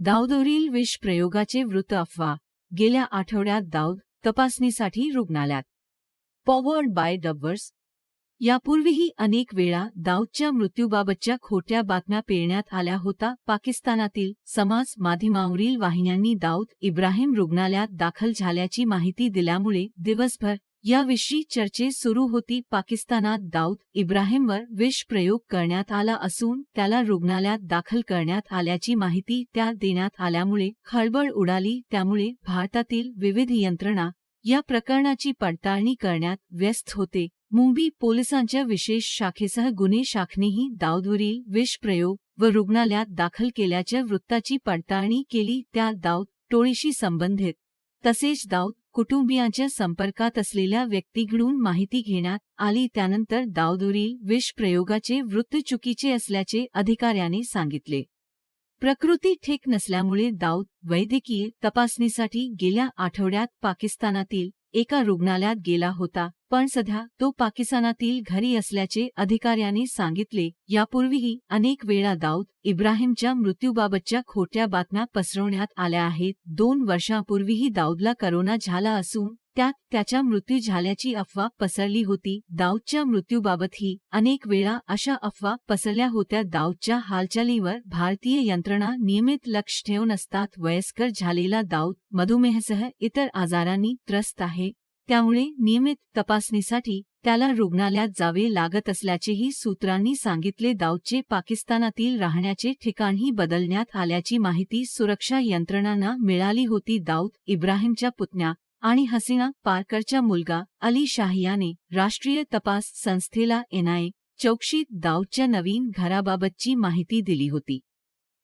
दाऊदवरील विष प्रयोगाचे वृत्त अफवा गेल्या आठवड्यात दाऊद तपासणीसाठी रुग्णालयात. Powered by dubbers. यापूर्वीही अनेक वेळा दाऊदच्या मृत्यूबाबतच्या खोट्या बातम्या पेरण्यात आल्या होता पाकिस्तानातील समाज माध्यमावरील वाहिन्यांनी दाऊद इब्राहिम रुग्णालयात दाखल झाल्याची माहिती दिल्यामुळे दिवसभर याविषयी चर्चे सुरू होती पाकिस्तानात दाऊद इब्राहिमवर विष प्रयोग करण्यात आला असून त्याला रुग्णालयात दाखल करण्यात आल्याची माहिती त्या देण्यात आल्यामुळे खळबळ उडाली. त्यामुळे भारतातील विविध यंत्रणा या प्रकरणाची पडताळणी करण्यात व्यस्त होते. मुंबई पोलिसांच्या विशेष शाखेसह गुन्हे शाखेनेही दाऊदवरील विष प्रयोग व रुग्णालयात दाखल केल्याच्या वृत्ताची पडताळणी केली. त्या दाऊद टोळीशी संबंधित तसेच दाऊद कुटुंबियांच्या संपर्कात असलेल्या व्यक्तीकडून माहिती घेण्यात आली. त्यानंतर दाऊदवरील विष प्रयोगाचे वृत्त चुकीचे असल्याचे अधिकाऱ्याने सांगितले. प्रकृती ठीक नसल्यामुळे दाऊद वैद्यकीय तपासणीसाठी गेल्या आठवड्यात पाकिस्तानातील एका रुग्णालयात गेला होता. पण सध्या तो पाकिस्तानातील घरी असल्याचे अधिकाऱ्यांनी सांगितले. यापूर्वीही अनेक वेळा दाऊद इब्राहिमच्या मृत्यूबाबतच्या खोट्या बातम्या पसरवण्यात आल्या आहेत. दोन वर्षांपूर्वीही दाऊदला करोना झाला असून त्यात त्याचा मृत्यू झाल्याची अफवा पसरली होती. दाऊदच्या मृत्यूबाबतही अनेक वेळा अशा अफवा पसरल्या होत्या. दाऊदच्या हालचालीवर भारतीय यंत्रणा नियमित लक्ष ठेवून असतात. वयस्कर झालेला दाऊद मधुमेहसह इतर आजारांनी त्रस्त आहे. त्यामुळे नियमित तपासणीसाठी त्याला रुग्णालयात जावे लागत असल्याचेही सूत्रांनी सांगितले. दाऊदचे पाकिस्तानातील राहण्याचे ठिकाणही बदलण्यात आल्याची माहिती सुरक्षा यंत्रणांना मिळाली होती. दाऊद इब्राहिमच्या पुतण्या आणि हसीना पारकरचा मुलगा अली शाहियाने राष्ट्रीय तपास संस्थेला एनआयए चौकशीत दाऊदच्या नवीन घराबाबतची माहिती दिली होती.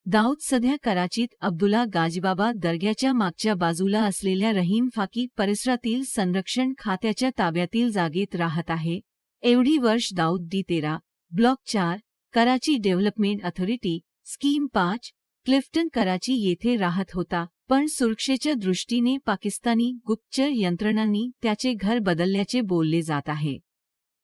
दाऊद सध्या कराचीत अब्दुल्ला गाजीबाबा दर्ग्याच्या मागच्या बाजूला असलेल्या रहीम फाकी परिसरातील संरक्षण खात्याच्या ताब्यातील जागेत राहत आहे. एवढी वर्ष दाऊद डी तेरा ब्लॉक चार कराची डेव्हलपमेंट अथॉरिटी स्कीम पाच क्लिफ्टन कराची येथे राहत होता. पण सुरक्षेच्या दृष्टीने पाकिस्तानी गुप्तचर यंत्रणांनी त्याचे घर बदलल्याचे बोलले जात आहे.